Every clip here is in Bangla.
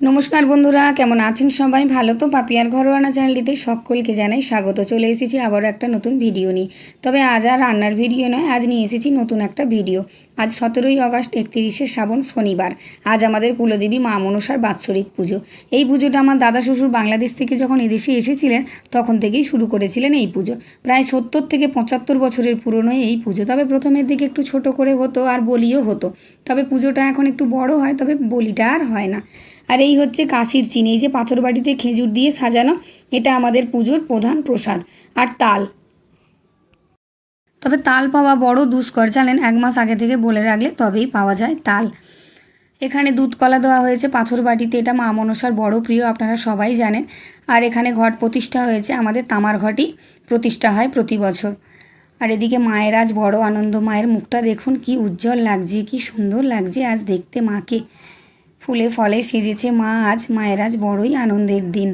নমস্কার বন্ধুরা, কেমন আছেন সবাই? ভালো তো? পাপিয়ার ঘরোয়ানা চ্যানেলটিতে সকলকে জানাই স্বাগত। চলে এসেছি আবারও একটা নতুন ভিডিও নিয়ে। তবে আজ আর রান্নার ভিডিও নয়, আজ নিয়ে এসেছি নতুন একটা ভিডিও। আজ সতেরোই আগস্ট একত্রিশে শ্রাবণ শনিবার। আজ আমাদের কুলদেবী মা মনসার বাৎসরিক পুজো। এই পুজোটা আমার দাদা শ্বশুর বাংলাদেশ থেকে যখন এদেশে এসেছিলেন, তখন থেকেই শুরু করেছিলেন এই পুজো। প্রায় সত্তর থেকে পঁচাত্তর বছরের পুরনো এই পুজো। তবে প্রথমের দিকে একটু ছোট করে হতো আর বলিও হতো। তবে পুজোটা এখন একটু বড় হয়, তবে বলিটা আর হয় না। আর এই হচ্ছে কাশির চিনি। এই যে পাথর বাটিতে খেজুর দিয়ে সাজানো, এটা আমাদের পুজোর প্রধান প্রসাদ। আর তাল। তবে তাল পাওয়া বড় দুষ্কর, জানেন? এক মাস আগে থেকে বলে রাখলে তবেই পাওয়া যায় তাল। এখানে দুধ কলা দেওয়া হয়েছে পাথর বাটিতে। এটা মা মনসার বড় প্রিয়, আপনারা সবাই জানেন। আর এখানে ঘট প্রতিষ্ঠা হয়েছে আমাদের তামার ঘটই প্রতিষ্ঠা হয় প্রতি বছর। আর এদিকে মায়ের আজ বড় আনন্দ। মায়ের মুখটা দেখুন, কি উজ্জ্বল লাগছে, কি সুন্দর লাগছে আজ দেখতে মাকে। ফুলে ফলে সেজেছে মা, আজ মায়ের আজ বড়ই আনন্দের দিন।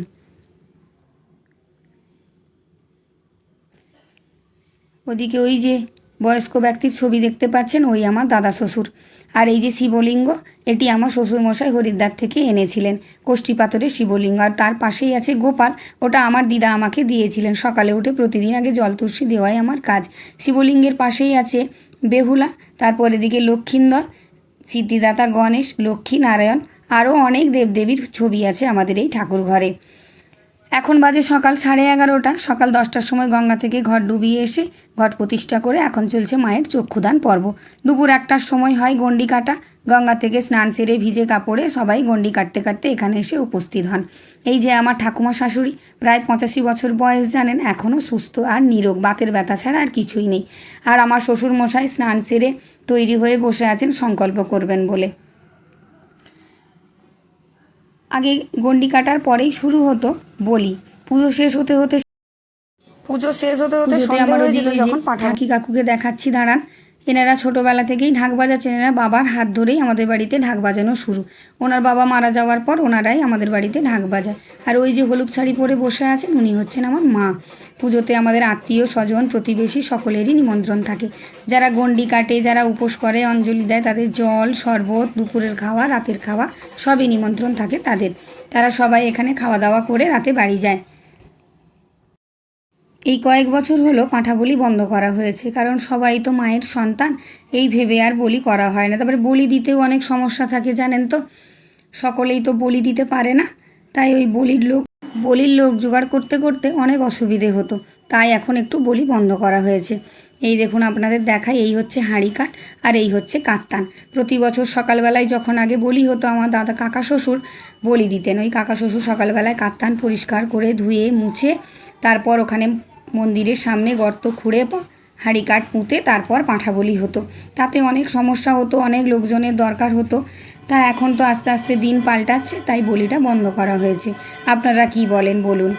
ওদিকে ওই যে বয়স্ক ব্যক্তির ছবি দেখতে পাচ্ছেন, ওই আমার দাদা শ্বশুর। আর এই যে শিবলিঙ্গ, এটি আমার শ্বশুর মশাই হরিদ্বার থেকে এনেছিলেন পাথরের শিবলিঙ্গ। আর তার পাশেই আছে গোপাল, ওটা আমার দিদা আমাকে দিয়েছিলেন। সকালে উঠে প্রতিদিন আগে জল তুলসী দেওয়াই আমার কাজ। শিবলিঙ্গের পাশেই আছে বেহুলা, তারপর এদিকে লক্ষ্মীন্দর সিদ্ধিদাতা গণেশ, লক্ষ্মী নারায়ণ, আরও অনেক দেবদেবীর ছবি আছে আমাদের এই ঠাকুর ঘরে এখন বাজে সকাল সাড়ে এগারোটা। সকাল দশটার সময় গঙ্গা থেকে ঘট ডুবিয়ে এসে ঘট প্রতিষ্ঠা করে এখন চলছে মায়ের চক্ষুদান পর্ব। দুপুর একটার সময় হয় গন্ডি কাটা গঙ্গা থেকে স্নান সেরে ভিজে কাপড়ে সবাই গন্ডি কাটতে কাটতে এখানে এসে উপস্থিত হন। এই যে আমার ঠাকুমা শাশুড়ি, প্রায় পঁচাশি বছর বয়স জানেন এখনও সুস্থ আর নিরোগ, বাতের ব্যথা ছাড়া আর কিছুই নেই। আর আমার শ্বশুর মশাই স্নান সেরে তৈরি হয়ে বসে আছেন, সংকল্প করবেন বলে। আগে গন্ডি কাটার পরেই শুরু হতো বলি। পুজো শেষ হতে হতে পুজো শেষ হতে হতে আমার যখন পাঠাকি কাকুকে দেখাচ্ছি দাঁড়ান। এনারা ছোটোবেলা থেকেই ঢাক বাজাচ্ছেন। এনারা বাবার হাত ধরেই আমাদের বাড়িতে ঢাক বাজানো শুরু। ওনার বাবা মারা যাওয়ার পর ওনারাই আমাদের বাড়িতে ঢাক বাজায়। আর ওই যে হলুদ শাড়ি পরে বসে আছেন, উনি হচ্ছেন আমার মা। পুজোতে আমাদের আত্মীয়, স্বজন, প্রতিবেশী সকলেরই নিমন্ত্রণ থাকে। যারা গন্ডি কাটে, যারা উপোস করে, অঞ্জলি দেয়, তাদের জল, শরবত, দুপুরের খাওয়া, রাতের খাওয়া সবই নিমন্ত্রণ থাকে তাদের। তারা সবাই এখানে খাওয়া দাওয়া করে রাতে বাড়ি যায়। এই কয়েক বছর হলো পাঁঠা বলি বন্ধ করা হয়েছে, কারণ সবাই তো মায়ের সন্তান, এই ভেবে আর বলি করা হয় না। তারপরে বলি দিতেও অনেক সমস্যা থাকে, জানেন তো? সকলেই তো বলি দিতে পারে না, তাই ওই বলির লোক বলির লোক জোগাড় করতে করতে অনেক অসুবিধে হতো। তাই এখন একটু বলি বন্ধ করা হয়েছে। এই দেখুন, আপনাদের দেখাই, এই হচ্ছে হাঁড়ি কাঠ আর এই হচ্ছে কাত্তান প্রতি বছর সকালবেলায় যখন আগে বলি হতো, আমার দাদা, কাকা, শ্বশুর বলি দিতেন। ওই কাকা, শ্বশুর সকালবেলায় কাত্তান পরিষ্কার করে ধুয়ে, মুছে, তারপর ওখানে মন্দিরের সামনে গর্ত খুঁড়ে হাঁড়ি কাঠ পুঁতে তারপর পাঁঠা বলি হতো। তাতে অনেক সমস্যা হতো, অনেক লোকজনের দরকার হতো। তা এখন তো আস্তে আস্তে দিন পাল্টাচ্ছে, তাই বলিটা বন্ধ করা হয়েছে। আপনারা কি বলেন বলুন?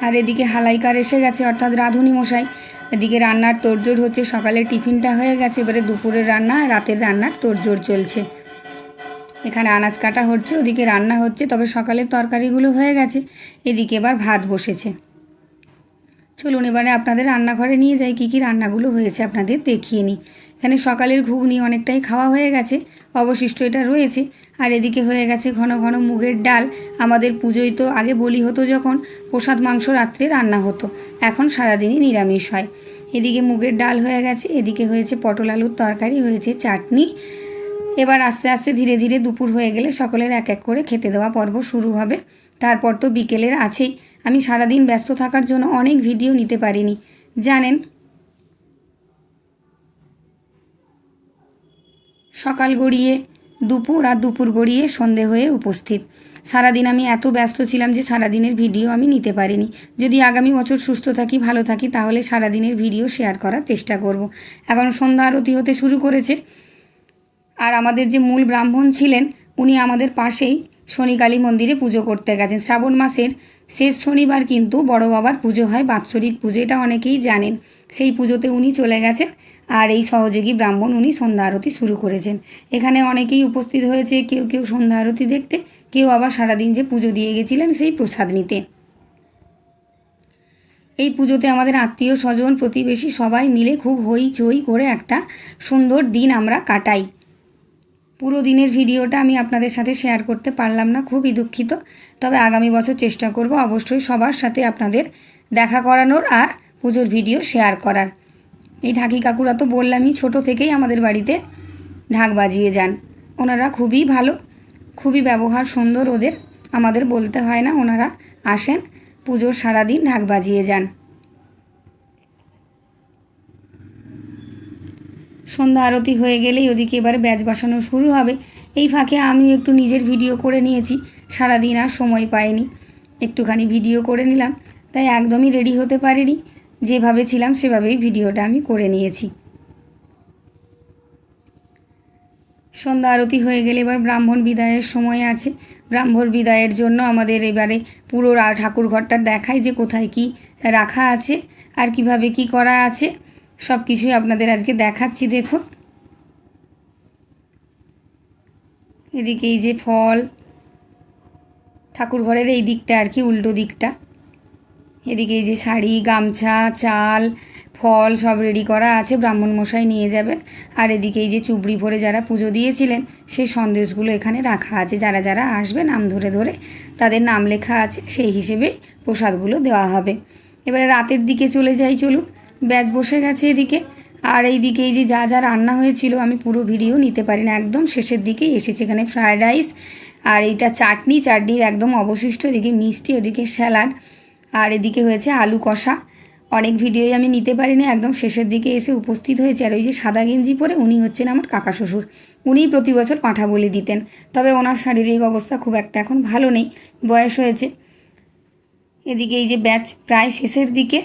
আর এদিকে হালাইকার এসে গেছে, অর্থাৎ রাঁধুনি মশাই। এদিকে রান্নার তোড়জোড় হচ্ছে, সকালে টিফিনটা হয়ে গেছে, এবারে দুপুরের রান্না, রাতের রান্নার তোড়জোড় চলছে। এখানে আনাজ কাটা হচ্ছে, ওদিকে রান্না হচ্ছে, তবে সকালের তরকারিগুলো হয়ে গেছে। এদিকে এবার ভাত বসেছে। চলুন, এবারে আপনাদের রান্নাঘরে নিয়ে যাই কী কী রান্নাগুলো হয়েছে আপনাদের দেখিয়ে নিই। এখানে সকালের ঘুগনি অনেকটাই খাওয়া হয়ে গেছে, অবশিষ্ট এটা রয়েছে। আর এদিকে হয়ে গেছে ঘন ঘন মুগের ডাল। আমাদের পুজোয় তো আগে বলি হতো যখন প্রসাদ মাংস রাত্রে রান্না হতো, এখন সারাদিনই নিরামিষ হয়। এদিকে মুগের ডাল হয়ে গেছে, এদিকে হয়েছে পটল আলুর তরকারি, হয়েছে চাটনি। এবার আস্তে আস্তে ধীরে ধীরে দুপুর হয়ে গেলে সকলের এক এক করে খেতে দেওয়া পর্ব শুরু হবে। তারপর তো বিকেলের আছেই। আমি সারাদিন ব্যস্ত থাকার জন্য অনেক ভিডিও নিতে পারিনি। জানেন? সকাল গড়িয়ে, দুপুর আর দুপুর গড়িয়ে সন্ধে হয়ে উপস্থিত। সারাদিন আমি এত ব্যস্ত ছিলাম যে সারাদিনের ভিডিও আমি নিতে পারিনি। যদি আগামী বছর সুস্থ থাকি, ভালো থাকি, তাহলে সারাদিনের ভিডিও শেয়ার করার চেষ্টা করব। এখন সন্ধ্যা আরতি হতে শুরু করেছে। আর আমাদের যে মূল ব্রাহ্মণ ছিলেন, উনি আমাদের পাশেই শনিকালী মন্দিরে পুজো করতে গেছেন। শ্রাবণ মাসের শেষ শনিবার কিন্তু বড় বাবার পুজো হয়, বাৎসরিক পুজো, এটা অনেকেই জানেন। সেই পুজোতে উনি চলে গেছেন আর এই সহযোগী ব্রাহ্মণ উনি সন্ধ্যা আরতি শুরু করেছেন। এখানে অনেকেই উপস্থিত হয়েছে কেউ কেউ সন্ধ্যা আরতি দেখতে, কেউ আবার সারাদিন যে পুজো দিয়ে গেছিলেন সেই প্রসাদ নিতে। এই পুজোতে আমাদের আত্মীয় স্বজন, প্রতিবেশী সবাই মিলে খুব হইচই করে একটা সুন্দর দিন আমরা কাটাই। পুরো দিনের ভিডিওটা আমি আপনাদের সাথে শেয়ার করতে পারলাম না, খুবই দুঃখিত। তবে আগামী বছর চেষ্টা করব অবশ্যই সবার সাথে আপনাদের দেখা করানোর আর পুজোর ভিডিও শেয়ার করার। এই ঢাকি কাকুরা তো বললামই, ছোট থেকেই আমাদের বাড়িতে ঢাক বাজিয়ে যান। ওনারা খুবই ভালো, খুবই ব্যবহার সুন্দর ওদের। আমাদের বলতে হয় না, ওনারা আসেন, পুজোর সারাদিন ঢাক বাজিয়ে যান। সন্ধ্যা আরতি হয়ে গেলেই ওদিকে এবার ব্যাচ বসানো শুরু হবে। এই ফাঁকে আমি একটু নিজের ভিডিও করে নিয়েছি, সারাদিন আর সময় পাইনি। একটুখানি ভিডিও করে নিলাম, তাই একদমই রেডি হতে পারিনি। যেভাবে ছিলাম সেভাবেই ভিডিওটা আমি করে নিয়েছি। সন্ধ্যা আরতি হয়ে গেলে এবার ব্রাহ্মণ বিদায়ের সময় আছে। ব্রাহ্মণ বিদায়ের জন্য আমাদের এবারে পুরো ঠাকুর ঘরটা দেখায় যে কোথায় কি রাখা আছে আর কীভাবে কি করা আছে। সব কিছুই আপনাদের আজকে দেখাচ্ছি, দেখুন। এদিকে এই যে ফল ঠাকুর ঘরের এই দিকটা আর কি, উল্টো দিকটা। এদিকে এই যে শাড়ি, গামছা, চাল, ফল সব রেডি করা আছে, ব্রাহ্মণ মশাই নিয়ে যাবেন। আর এদিকে এই যে চুবড়ি ভরে যারা পুজো দিয়েছিলেন, সেই সন্দেশগুলো এখানে রাখা আছে। যারা যারা আসবে নাম ধরে ধরে, তাদের নাম লেখা আছে, সেই হিসেবে প্রসাদগুলো দেওয়া হবে। এবারে রাতের দিকে চলে যাই, চলুন। ব্যাচ বসে গেছে এদিকে। আর এইদিকে এই যে যা যা রান্না হয়েছিল, আমি পুরো ভিডিও নিতে পারি না। একদম শেষের দিকেই এসেছে এখানে ফ্রায়েড রাইস আর এইটা চাটনি। চাটনির একদম অবশিষ্ট এদিকে মিষ্টি, ওদিকে স্যালাড। আর এদিকে হয়েছে আলু কষা। অনেক ভিডিওই আমি নিতে পারিনি একদম শেষের দিকে এসে উপস্থিত হয়েছে। আর ওই যে সাদা গেঞ্জি পরে উনি হচ্ছেন আমার কাকা শ্বশুর। উনিই প্রতি বছর পাঁঠা বলি দিতেন। তবে ওনার শারীরিক অবস্থা খুব একটা এখন ভালো নেই, বয়স হয়েছে। এদিকে এই যে ব্যাচ প্রায় শেষের দিকে।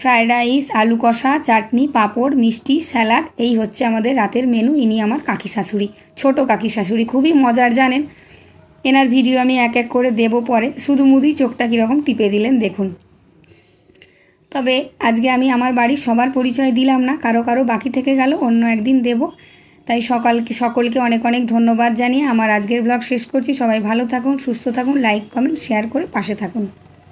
ফ্রায়েড রাইস, আলু কষা, চাটনি, পাঁপড়, মিষ্টি, স্যালাড, এই হচ্ছে আমাদের রাতের মেনু। ইনি আমার কাকি শাশুড়ি, ছোট কাকি শাশুড়ি, খুবই মজার, জানেন? এনার ভিডিও আমি এক এক করে দেব পরে। শুধু মুধুই চোখটা কীরকম টিপে দিলেন, দেখুন। তবে আজকে আমি আমার বাড়ির সবার পরিচয় দিলাম না, কারও কারও বাকি থেকে গেল, অন্য একদিন দেব। তাই সকালকে, সকলকে অনেক অনেক ধন্যবাদ জানিয়ে আমার আজকের ব্লগ শেষ করছি। সবাই ভালো থাকুন, সুস্থ থাকুন, লাইক, কমেন্ট, শেয়ার করে পাশে থাকুন।